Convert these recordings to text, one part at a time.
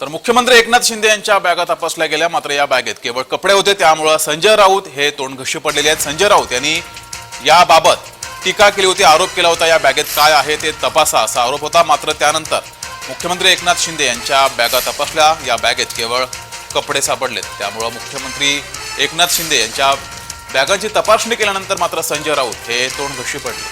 तर मुख्यमंत्री एकनाथ शिंदे यांच्या बॅगा तपासल्या गेल्या मात्र या बॅगेत केवळ कपडे होते. त्यामुळं संजय राऊत हे तोंडघशी पडलेले आहेत. संजय राऊत यांनी याबाबत टीका केली होती आरोप केला होता या बॅगेत काय आहे ते तपासा असा आरोप होता. मात्र त्यानंतर मुख्यमंत्री एकनाथ शिंदे यांच्या बॅगा तपासल्या. या बॅगेत केवळ कपडे सापडलेत. त्यामुळं मुख्यमंत्री एकनाथ शिंदे यांच्या बॅगांची तपासणी केल्यानंतर मात्र संजय राऊत हे तोंडघशी पडले.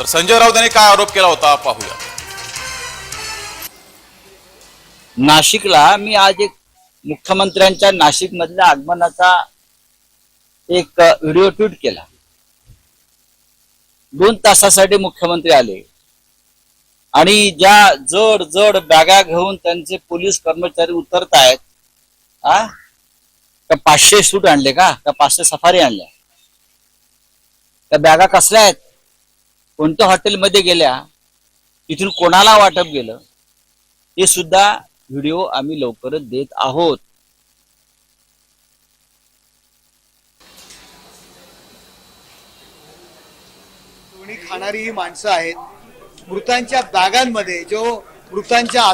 तर संजय राऊत यांनी काय आरोप केला होता पाहूया. नाशिकला मी आज एक मुख्यमंत्र्यांच्या नाशिक मधल्या आगमनाचा एक व्हिडिओ ट्विट केला. दोन तासासाठी मुख्यमंत्री आले. आणि ज्या जड जड बॅगा घेऊन त्यांचे पोलीस कर्मचारी उतरत आहेत का पाचशे सूट आणले का? का पाचशे सफारी आणल्या? त्या बॅगा कसल्या आहेत? कोणत्या हॉटेलमध्ये गेल्या तिथून कोणाला वाटप गेलं ते सुद्धा व्हिडिओ आम्ही लवकरच देत आहोत. कोणी खाणारी ही माणसं आहेत मृतांच्या बॅगांमध्ये जो मृतांच्या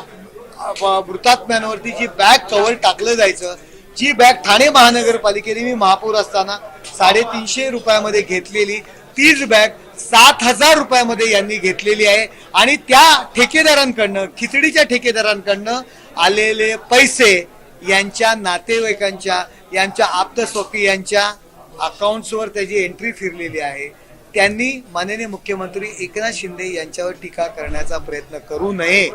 मृतात्म्यांवरती जी बॅग कव्हर टाकलं जायचं जी बॅग ठाणे महानगरपालिकेने मी महापौर असताना साडेतीनशे रुपयामध्ये घेतलेली तीच बॅग सात हजार रुपयामध्ये यांनी घेतलेली आहे. आणि त्या ठेकेदारांकडनं खिचडीच्या ठेकेदारांकडनं आलेले पैसे यांच्या नातेवाईकांच्या यांच्या आप्तस्वकीयांच्या अकाउंट्सवर त्याची एंट्री फिरलेली आहे. त्यांनी माननीय मुख्यमंत्री एकनाथ शिंदे यांच्यावर टीका करण्याचा प्रयत्न करू नये.